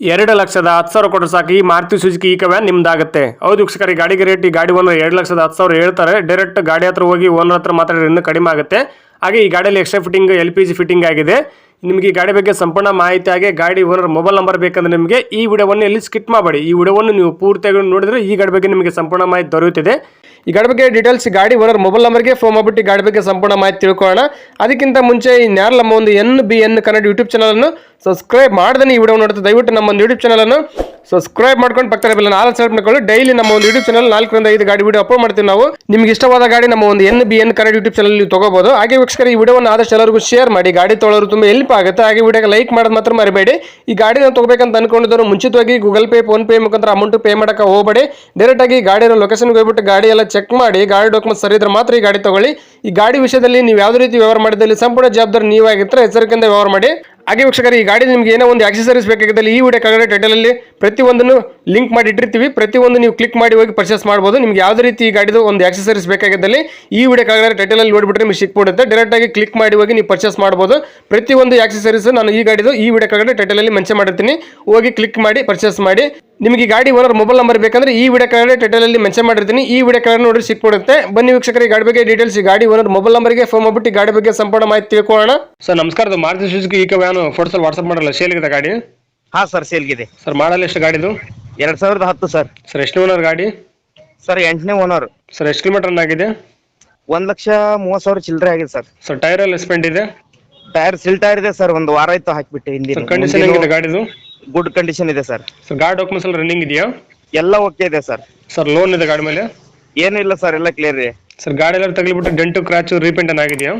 ಎರಡು ಲಕ್ಷದ ಹತ್ತು ಸಾವಿರ ಕೊಟ್ಟರೆ ಸಾಕು. ಈ ಮಾರುತಿ ಸುಜುಕಿ ಈ ವ್ಯಾನ್ ನಿಮ್ದಾಗುತ್ತೆ. ಹೌದು ವೀಕ್ಷಕರ, ಗಾಡಿಗೆ ರೇಟ್ ಈ ಗಾಡಿ ಓನರ್ ಎರಡು ಲಕ್ಷದ ಹತ್ತು ಸಾವಿರ ಹೇಳ್ತಾರೆ. ಡೈರೆಕ್ಟ್ ಗಾಡಿ ಹತ್ರ ಹೋಗಿ ಓನರ್ ಹತ್ರ ಮಾತಾಡಿದ್ರೆ ಇನ್ನೂ ಕಡಿಮೆ ಆಗುತ್ತೆ. ಹಾಗೆ ಈ ಗಾಡಿಯಲ್ಲಿ extra fitting L P G fitting ಆಗಿದೆ. ನಿಮಗೆ ಗಾಡಿ ಬಗ್ಗೆ ಸಂಪೂರ್ಣ ಮಾಹಿತಿ ಹಾಗೆ ಗಾಡಿ ಓನರ್ ಮೊಬೈಲ್ ನಂಬರ್ ಬೇಕಂದ್ರೆ ನಿಮಗೆ ಈ ವಿಡಿಯೋವನ್ನು ಎಲ್ಲಿ ಸ್ಕಿಟ್ ಮಾಡಬೇಡಿ ಈ ವಿಡಿಯೋವನ್ನು ನೀವು ಪೂರ್ತಿಯಾಗಿ ನೋಡಿದ್ರೆ ಈ ಗಾಡಿ ಬಗ್ಗೆ ನಿಮಗೆ ಸಂಪೂರ್ಣ ಮಾಹಿತಿ ದೊರೆಯುತ್ತಿದೆ. ಈ ಗಾಡಿ ಬಗ್ಗೆ ಡೀಟೇಲ್ಸ್ ಗಾಡಿ ಓನರ್ ಮೊಬೈಲ್ ನಂಬರ್ಗೆ ಫೋನ್ ಮಾಡಿಬಿಟ್ಟು ಗಾಡಿ ಬಗ್ಗೆ ಸಂಪೂರ್ಣ ಮಾಹಿತಿ ತಿಳ್ಕೊಳ್ಳೋಣ. ಅದಕ್ಕಿಂತ ಮುಂಚೆ ಈ ನಮ್ಮ ಒಂದು N B N Kannada YouTube ಚಾನಲನ್ನು ಸಬ್ಸ್ಕ್ರೈಬ್ ಮಾಡ್ದೇ ಈ ವಿಡಿಯೋ ನೋಡುತ್ತೆ. ದಯವಿಟ್ಟು ನಮ್ಮ ಒಂದು ಯೂಟ್ಯೂಬ್ ಚಾನಲನ್ನು ಸಬ್ಸ್ಕ್ರೈಬ್ ಮಾಡ್ಕೊಂಡು ಪಕ್ಕದ ಬೆಲ್ಲ ನಾಲ್ಕು ಸೆಲೆಕ್ಟ್ ಮಾಡ್ಕೊಳ್ಳಿ. ಡೈಲಿ ನಮ್ಮ ಒಂದು ಯೂಟ್ಯೂಬ್ ಚಾನಲ್ ನಾಲ್ಕರಿಂದ ಐದು ಗಾಡಿ ವಿಡಿಯೋ ಅಪ್ಲೋಡ್ ಮಾಡ್ತೀವಿ ನಾವು. ನಿಮ್ಗೆ ಇಷ್ಟವಾದ ಗಾಡಿ ನಮ್ಮ ಒಂದು N B N Kannada YouTube channel ನೀವು ತಗೋಬಹುದು ಹಾಗೆ ವೀಕ್ಷಕರು, ಈ ವಿಡಿಯೋವನ್ನು ಆದಷ್ಟು ಎಲ್ಲರಿಗೂ ಶೇರ್ ಮಾಡಿ. ಗಾಡಿ ತೊಳೋರು ತುಂಬ ಹೆಲ್ಪ್ ಆಗುತ್ತೆ. ಹಾಗೆ ವಿಡಿಯೋಗೆ ಲೈಕ್ ಮಾಡೋದು ಮಾತ್ರ ಮರಿಬೇಡಿ. ಈ ಗಾಡಿನ ತಗೋಬೇಕಂತ ಅನ್ಕೊಂಡಿದ್ದವರು ಮುಂಚಿತವಾಗಿ ಗೂಗಲ್ ಪೇ ಫೋನ್ ಪೇ ಮುಖಾಂತರ ಅಮೌಂಟ್ ಪೇ ಮಾಡೋಕೆ ಹೋಗಬೇಡಿ. ಡೈರೆಕ್ಟಾಗಿ ಗಾಡಿಯ ಲೊಕೇಶನ್ಗೆ ಹೋಗ್ಬಿಟ್ಟು ಗಾಡಿ ಎಲ್ಲ ಚೆಕ್ ಮಾಡಿ, ಗಾಡಿ ಡಾಕ್ಯುಮೆಂಟ್ ಸರಿ ಇದ್ರೆ ಮಾತ್ರ ಈ ಗಾಡಿ ತಗೊಳ್ಳಿ. ಈ ಗಾಡಿ ವಿಷಯದಲ್ಲಿ ನೀವು ಯಾವುದೇ ರೀತಿ ವ್ಯವಹಾರ ಮಾಡಿದಲ್ಲಿ ಸಂಪೂರ್ಣ ಜವಾಬ್ದಾರಿ ನೀವಾಗಿರ್ತಾರೆ ಎಚ್ಚರಿಕೆಯಿಂದ ವ್ಯವಹಾರ ಮಾಡಿ. ಹಾಗೆ ವೀಕ್ಷಕರು, ಈ ಗಾಡಿ ನಿಮ್ಗೆ ಏನೋ ಒಂದು ಆಕ್ಸೆಸರೀಸ್ ಬೇಕಾಗಿದ್ದಲ್ಲಿ ಈ ವಿಡಿಯೋ ಕೆಳಗಡೆ ಟೈಟಲಲ್ಲಿ ಪ್ರತಿಯೊಂದನ್ನು ಲಿಂಕ್ ಮಾಡಿ ಇಟ್ಟಿರ್ತೀವಿ ಪ್ರತಿಯೊಂದು ನೀವು ಕ್ಲಿಕ್ ಮಾಡಿ ಹೋಗಿ ಪರ್ಚೇಸ್ ಮಾಡ್ಬೋದು. ನಿಮ್ಗೆ ಯಾವುದೇ ರೀತಿ ಈ ಗಾಡಿದು ಒಂದು ಆಕ್ಸೆಸರೀಸ್ ಬೇಕಾಗಿದ್ದಲ್ಲಿ ಈ ವಿಡಿಯೋ ಕೆಳಗಡೆ ಟೈಟಲಲ್ಲಿ ನೋಡಿಬಿಟ್ರೆ ನಿಮಗೆ ಸಿಕ್ಬಿಡುತ್ತೆ. ಡೈರೆಕ್ಟಾಗಿ ಕ್ಲಿಕ್ ಮಾಡಿ ಹೋಗಿ ನೀವು ಪರ್ಚೇಸ್ ಮಾಡ್ಬೋದು. ಪ್ರತಿಯೊಂದು ಆಕ್ಸೆಸರೀಸ್ ನಾನು ಈ ಗಾಡಿದು ಈ ವಿಡಿಯೋ ಕೆಳಗಡೆ ಟೈಟಲಲ್ಲಿ ಮೆನ್ಷನ್ ಮಾಡಿರ್ತೀನಿ. ಹೋಗಿ ಕ್ಲಿಕ್ ಮಾಡಿ ಪರ್ಚೇಸ್ ಮಾಡಿ. ನಿಮಗೆ ಗಾಡಿ ಓನರ್ ಮೊಬೈಲ್ ನಂಬರ್ ಬೇಕಂದ್ರೆ ಈ ವಿಡಿಯೋ ಕೆಳಗಡೆ ಟೈಟಲಲ್ಲಿ ಮೆನ್ಷನ್ ಮಾಡಿರ್ತೀನಿ. ಈ ವಿಡಿಯೋ ಕೆಳಗಡೆ ನೋಡಿ ಸಿಕ್ಬಿಡುತ್ತೆ. ಬನ್ನಿ ವೀಕ್ಷಕರಿಗೆ ಗಾಡಿ ಬಗ್ಗೆ ಡೀಟೇಲ್ಸ್ ಗಾಡಿ ಓನರ್ ಮೊಬೈಲ್ ನಂಬರ್ಗೆ ಫೋನ್ ಮಾಡ್ಬಿಟ್ಟು ಗಾಡಿ ಬಗ್ಗೆ ಸಂಪೂರ್ಣ ಮಾಹಿತಿ ತಿಳ್ಕೊಳ್ಳೋಣ. ಸರ್, ನಮಸ್ಕಾರ. ಮಾರುತಿ ಸುಜುಕಿ ಈ ವ್ಯಾನು ಫೋಟೋಸಲ್ಲಿ ವಾಟ್ಸಪ್ ಮಾಡಲ್ಲ ಇದೆ ಗಾಡಿ? ಹಾ ಸರ್ ಸೇಲ್ಗಿದೆ. ಸರ್ ಮಾಡಲ್ ಎಷ್ಟು ಗಾಡಿದು? ಎರಡ್ ಸಾವಿರದ ಹತ್ತು ಸರ್. ಸರ್ ಎಷ್ಟು ಓನರ್ ಗಾಡಿ? ಸರ್ ಎಂಟನೇ ಓನರ್ ಸರ್ ಎಷ್ಟು ಕಿಲೋಮೀಟರ್ ಆಗಿದೆ? ಒಂದ್ ಲಕ್ಷ ಮೂವತ್ ಸಾವಿರ ಚಿಲ್ಲರೆ ಆಗಿದೆ ಸರ್. ಸರ್ ಟೈರ್ ಎಲ್ಲ ಸ್ಪೆಂಡ್ ಇದೆ? ಟೈರ್ ಸಿಲ್ ಟೈರ್ ಇದೆ ಸರ್ ಒಂದು ವಾರ ಆಯ್ತು ಹಾಕ್ಬಿಟ್ಟು ಸರ್ ಕಂಡೀಷನ್ ಇದೆ ಹೆಂಗಿದೆ ಗಾಡಿದು? ಗುಡ್ ಕಂಡೀಷನ್ ಇದೆ ಸರ್. ಸರ್ ಗಾಡಿ ಡಾಕ್ಯುಮೆಂಟ್ಸ್ ಎಲ್ಲ ರನ್ನಿಂಗ್ ಇದೆಯಾ? ಎಲ್ಲ ಓಕೆ ಇದೆ ಸರ್. ಸರ್ ಲೋನ್ ಇದೆ ಗಾಡಿ ಮೇಲೆ? ಏನು ಇಲ್ಲ ಸರ್ ಎಲ್ಲ ಕ್ಲಿಯರ್ ಇದೆ. ಸರ್ ಗಾಡಿ ಎಲ್ಲ ತಗಲಿಬಿಟ್ಟು ಡೆಂಟು ಕ್ರಾಚು ರೀಪೇಂಟ್ ಆಗಿದೆಯಾ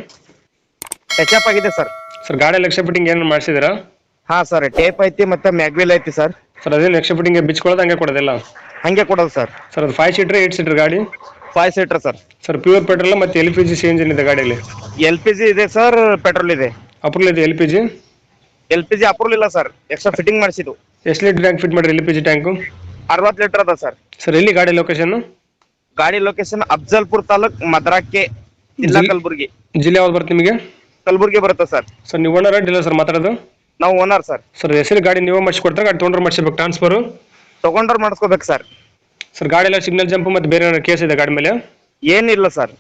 ಟಚ್ ಅಪ್ ಆಗಿದೆ ಸರ್. ಸರ್ ಗಾಡಿ ಲಕ್ಷ ಫಿಟ್ಟಿಂಗ್ ಏನು ಮಾಡಿಸಿದಿರಾ ಹಾ ಸರ್ ಟೇಪ್ ಐತಿ ಮತ್ತೆ ಮ್ಯಾಗ್ವಿಲ್ ಐತಿ ಸರ್ ಸರ್ ಅದೇ ಲಕ್ಷ ಫಿಟ್ಟಿಂಗ್ ಬಿಚ್ಕೊಳ್ಳೋದು ಹಂಗೆ ಕೊಡೋದಿಲ್ಲ? ಹಂಗೆ ಕೊಡೋದು ಸರ್ ಸರ್ ಅದು ಫೈವ್ ಸೀಟ್ರ್ ಏಟ್ ಸೀಟ್ರ್ ಗಾಡಿ? Five seater sir sir pure petrol ಮತ್ತೆ L P G C engine ಇದೆ ಗಾಡಿಯಲ್ಲಿ? ಎಲ್ ಪಿ ಜಿ ಇದೆ ಸರ್ ಪೆಟ್ರೋಲ್ ಇದೆ. ಅಪ್ರೂವಲ್ ಇದೆ L P G L P G approval ಇಲ್ಲ ಸರ್ ಎಕ್ಸ್ಟ್ರಾ ಫಿಟ್ಟಿಂಗ್ ಮಾಡಿಸಿದ್ದು. ಎಷ್ಟು ಲೀಟರ್ ಟ್ಯಾಂಕ್ ಫಿಟ್ ಮಾಡಿರಿ ಎಲ್ ಪಿ ಜಿ ಟ್ಯಾಂಕು ಅರವತ್ತು ಲೀಟರ್ ಅದ ಸರ್ ಸರ್ ಎಲ್ಲಿ ಗಾಡಿ ಲೊಕೇಶನ್ ಗಾಡಿ ಲೊಕೇಶನ್ ಅಫ್ಜಲ್ಪುರ್ ತಾಲೂಕ್ ಮದ್ರಾಕೆ ಜಿಲ್ಲಾ ಕಲಬುರಗಿ ಕಲಬುರ್ಗಿ. ಜಿಲ್ಲೆ ಯಾವ್ದು ಬರುತ್ತೆ ನಿಮಗೆ? ಕಲಬುರ್ಗಿ ಬರುತ್ತೆ ಸರ್. ಸರ್ ನೀವು ಓನರ್ ಡೀಲರ್ ಸರ್ ಮಾತಾಡೋದು? ನಾವು ಓನರ್ ಸರ್. ಸರ್ ಹೆಸರು ಗಾಡಿ ನೀವೇ ಮಾಡಿಸ್ಕೊಡ್ತಾರೆ? ಗಾಡಿ ತೊಗೊಂಡ್ರೆ ಮಾಡಿಸ್ಬೇಕು ಟ್ರಾನ್ಸ್ಫರ್ ತಗೊಂಡ್ರೆ ಮಾಡಿಸ್ಕೋಬೇಕು ಸರ್. ಸರ್ ಗಾಡಿ ಎಲ್ಲ ಸಿಗ್ನಲ್ ಜಂಪ್ ಮತ್ತು ಬೇರೆ ಏನಾದ್ರು ಕೇಸ್ ಇದೆ ಗಾಡಿ ಮೇಲೆ? ಏನಿಲ್ಲ ಸರ್.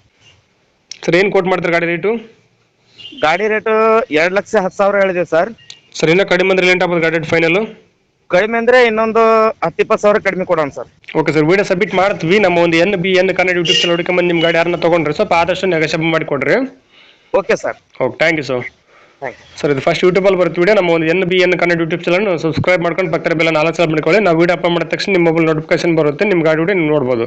ಸರ್ ಏನು ಕೋಟ್ ಮಾಡ್ತಾರೆ ಗಾಡಿ ರೇಟು ಗಾಡಿ ರೇಟು ಎರಡು ಲಕ್ಷ ಹತ್ತು ಸಾವಿರ ಹೇಳಿದೆ ಸರ್. ಸರ್ ಇನ್ನೂ ಕಡಿಮೆ ಅಂದ್ರೆ ಲೇಟ್ ಆಗ್ಬೋದು ಗಾಡಿ ಫೈನಲ್ ಕಡಿಮೆ ಅಂದ್ರೆ ಇನ್ನೊಂದು ಹತ್ತು ಇಪ್ಪತ್ತು ಸಾವಿರ ಕಡಿಮೆ ಕೊಡೋಣ sir. Okay sir video submit ಮಾಡ್ತೀವಿ. ನಮ್ಮ ಒಂದು N B N Kannada YouTube channel ಹುಡುಕೊಂಬಂದು ನಿಮ್ಮ ಗಾಡಿ ಯಾರನ್ನ ತೊಗೊಂಡ್ರೆ ಸ್ವಲ್ಪ ಆದಷ್ಟು ನೆಗೋಷಿಯೇಟ್ ಮಾಡಿ ಕೊಡ್ರಿ okay sir okay thank you sir thank you sir ಇದು ಫಸ್ಟ್ ಯೂಟ್ಯೂಬಲ್ಲಿ ಬರುತ್ತೆ ವಿಡಿಯೋ ನಮ್ಮ ಒಂದು N B N Kannada YouTube channel subscribe ಮಾಡ್ಕೊಂಡು ಪಕ್ಕದ ಬೆಲ್ಲ ನಾಲ್ಕು ಸಲ ಮಾಡ್ಕೊಳ್ಳಿ. ನಾವು ವಿಡಿಯೋ ಅಪ್ಲೋಡ್ ಮಾಡಿದ ತಕ್ಷಣ ನಿಮ್ಮ ಮೊಬೈಲ್ ನೋಟಿಫಿಕೇಶನ್ ಬರುತ್ತೆ. ನಿಮ್ಮ ಗಾಡಿ ವಿಡಿಯೋ ನೀವು ನೋಡ್ಬೋದು.